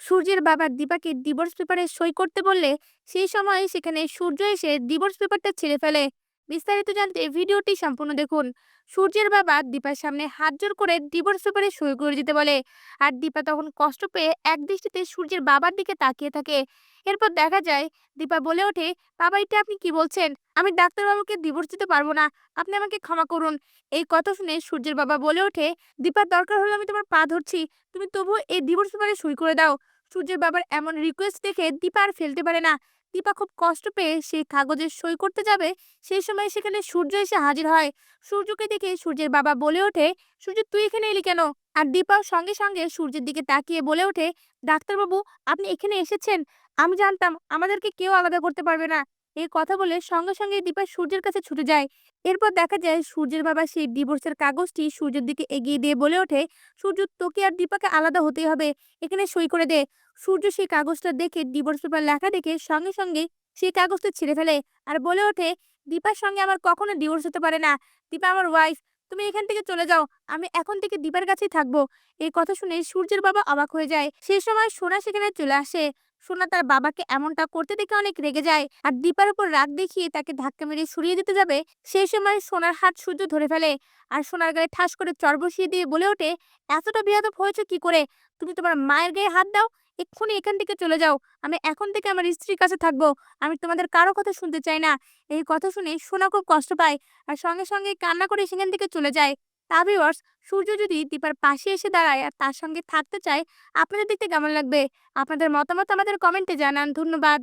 সূর্যের বাবা দীপাকে ডিভোর্স পেপারে সই করতে বললে, সেই সময় সেখানে সূর্য এসে ডিভোর্স পেপারটা ছেড়ে ফেলে। বিস্তারিত জানতে ভিডিওটি সম্পূর্ণ দেখুন। সূর্যের বাবা দীপার সামনে হাত জোর করে ডিভোর্স পেপারে সই করে দিতে বলে। আর দীপা তখন কষ্ট পেয়ে এক দৃষ্টিতে সূর্যের বাবার দিকে তাকিয়ে থাকে। এরপর দেখা যায়, দীপা বলে ওঠে, বাবা, এটা আপনি কি বলছেন? আমি ডাক্তারবাবুকে ডিভোর্স দিতে পারব না। আপনি আমাকে ক্ষমা করুন। এই কথা শুনে সূর্যের বাবা বলে ওঠে দীপার দরকার হলে আমি তোমার পা ধরছি। তুমি তবুও এই ডিভোর্স পেপারে সই করে দাও। সূর্যের বাবার এমন রিকোয়েস্ট দেখে দীপা আর ফেলতে পারে না। দীপা খুব কষ্ট পেয়ে সেই কাগজে সই করতে যাবে, সেই সময় সেখানে সূর্য এসে হাজির হয়। সূর্যকে দেখে সূর্যের বাবা বলে ওঠে, সূর্য, তুই এখানে এলি কেন? আর দীপাও সঙ্গে সঙ্গে সূর্যের দিকে তাকিয়ে বলে ওঠে, ডাক্তারবাবু, আপনি এখানে এসেছেন? আমি জানতাম, আমাদেরকে কেউ আলাদা করতে পারবে না। এই কথা বলে সঙ্গে সঙ্গে দীপা সূর্যের কাছে ছুটে যায়। এরপর দেখা যায় সূর্যের বাবা সেই ডিভোর্সের কাগজটি সূর্যের দিকে এগিয়ে দিয়ে বলে ওঠে, সূর্য, তোকে আর দীপাকে আলাদা হতেই হবে, এখানে সই করে দে। সূর্য সেই কাগজটা দেখে ডিভোর্স পেপার লেখা দেখে সঙ্গে সঙ্গে সেই কাগজটা ছিঁড়ে ফেলে আর বলে ওঠে, দীপার সঙ্গে আমার কখনো ডিভোর্স হতে পারে না। দীপা আমার ওয়াইফ তুমি এখান থেকে চলে যাও, আমি এখন থেকে দীপার কাছেই থাকব। এই কথা শুনে সূর্যের বাবা অবাক হয়ে যায়। সেই সময় সোনা সেখানে চলে আসে। সোনা তার বাবাকে এমনটা করতে দেখে অনেক রেগে যায়। আর দীপার উপর রাগ দেখিয়ে তাকে ধাক্কা মেরে সরিয়ে দিতে যাবে, সেই সময় সোনার হাত সূর্য ধরে ফেলে। আর সোনার গায়ে ঠাস করে চর বসিয়ে দিয়ে বলে ওঠে, এতটা বিয়াদব হয়েছে কি করে? তুমি তোমার মায়ের গায়ে হাত দাও, এক্ষুনি এখান থেকে চলে যাও। আমি এখন থেকে আমার স্ত্রীর কাছে থাকব। আমি তোমাদের কারও কথা শুনতে চাই না। এই কথা শুনে সোনা খুব কষ্ট পায়, আর সঙ্গে সঙ্গে কান্না করে সেখান থেকে চলে যায়। তা ভিউয়ার্স সূর্য যদি দীপার পাশে এসে দাঁড়ায় আর তার সঙ্গে থাকতে চায়, আপনাদের দেখতে কেমন লাগবে? আপনাদের মতামত আমাদের কমেন্টে জানান। ধন্যবাদ।